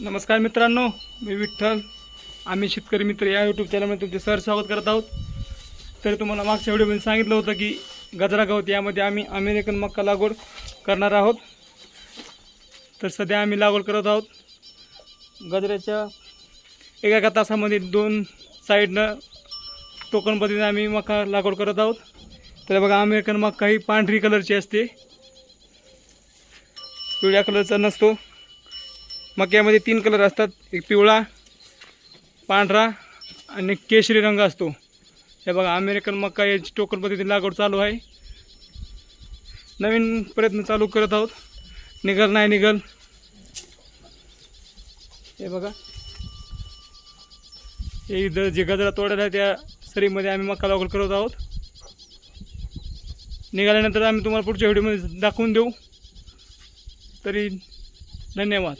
नमस्कार मित्रांनो मी विठ्ठल. आम्ही शेतकरी मित्र या यूट्यूब चॅनलमध्ये तुमचे सर स्वागत करत आहोत. तर तुम्हाला मागच्या व्हिडिओमध्ये सांगितलं होतं की गजरा गवत यामध्ये आम्ही अमेरिकन मक्का लागवड करणार आहोत. तर सध्या आम्ही लागवड करत आहोत. गजऱ्याच्या एका एका तासामध्ये दोन साईडनं टोकन पद्धतीने आम्ही मका लागवड करत आहोत. तर बघा अमेरिकन मक्का ही पांढरी कलरची असते. पिवळ्या कलरचा नसतो. मक्यामध्ये तीन कलर असतात. एक पिवळा पांढरा आणि केशरी रंग असतो. हे बघा अमेरिकन मक्का याची टोकन पद्धतीने लागवड चालू आहे. नवीन प्रयत्न चालू करत आहोत. निघल नाही निघल. हे बघा. हे इथं जे गजरा तोडत आहे त्या सरीमध्ये आम्ही मक्का लागवड करत आहोत. निघाल्यानंतर आम्ही तुम्हाला पुढच्या व्हिडिओमध्ये दाखवून देऊ. तरी धन्यवाद.